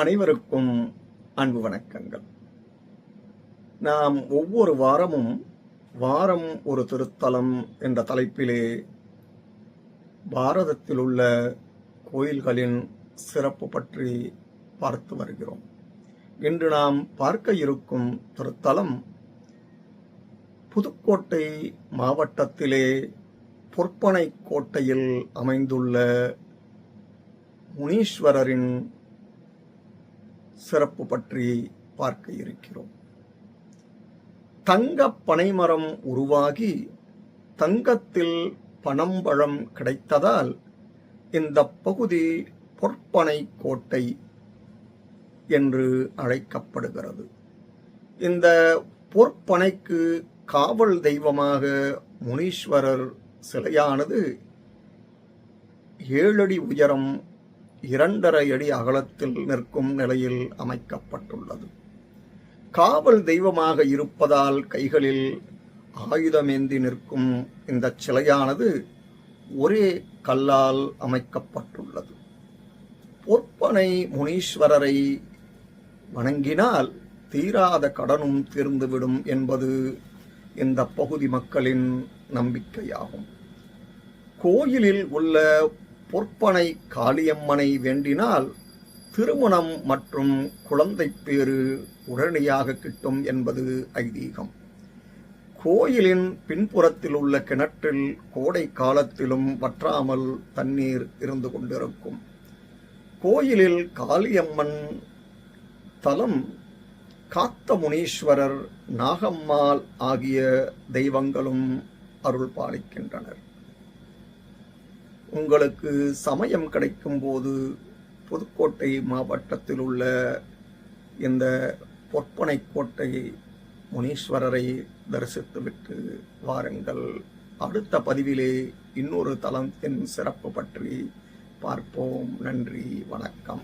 அனைவருக்கும் அன்பு வணக்கங்கள். நாம் ஒவ்வொரு வாரமும் வாரம் ஒரு திருத்தலம் என்ற தலைப்பிலே பாரதத்தில் உள்ள கோயில்களின் சிறப்பு பற்றி பார்த்து வருகிறோம். இன்று நாம் பார்க்க இருக்கும் திருத்தலம் புதுக்கோட்டை மாவட்டத்திலே பொற்பனை கோட்டையில் அமைந்துள்ள முனீஸ்வரரின் சிறப்பு பற்றி பார்க்க இருக்கிறோம். தங்க பனைமரம் உருவாகி தங்கத்தில் பனம்பழம் கிடைத்ததால் இந்த பகுதி பொற்பனை கோட்டை என்று அழைக்கப்படுகிறது. இந்த பொற்பனைக்கு காவல் தெய்வமாக முனீஸ்வரர் சிலையானது ஏழடி உயரம் இரண்டரை அடி அகலத்தில் நிற்கும் நிலையில் அமைக்கப்பட்டுள்ளது. காவல் தெய்வமாக இருப்பதால் கைகளில் ஆயுதமேந்தி நிற்கும் இந்த சிலையானது ஒரே கல்லால் அமைக்கப்பட்டுள்ளது. பொற்பனை முனீஸ்வரரை வணங்கினால் தீராத கடனும் தீர்ந்துவிடும் என்பது இந்த பகுதி மக்களின் நம்பிக்கையாகும். கோயிலில் உள்ள பொற்பனை காளியம்மனை வேண்டினால் திருமணம் மற்றும் குழந்தை பேறு உடனடியாக கிட்டும் என்பது ஐதீகம். கோயிலின் பின்புறத்தில் உள்ள கிணற்றில் கோடை காலத்திலும் வற்றாமல் தண்ணீர் இருந்து கொண்டிருக்கும். கோயிலில் காளியம்மன் தலம் காத்த முனீஸ்வரர் நாகம்மாள் ஆகிய தெய்வங்களும் அருள் பாலிக்கின்றனர். உங்களுக்கு சமயம் கிடைக்கும் போது புதுக்கோட்டை மாவட்டத்தில் உள்ள இந்த பொற்பனை கோட்டை முனீஸ்வரரை தரிசித்துவிட்டு வாருங்கள். அடுத்த பதிவிலே இன்னொரு தளத்தின் சிறப்பு பற்றி பார்ப்போம். நன்றி வணக்கம்.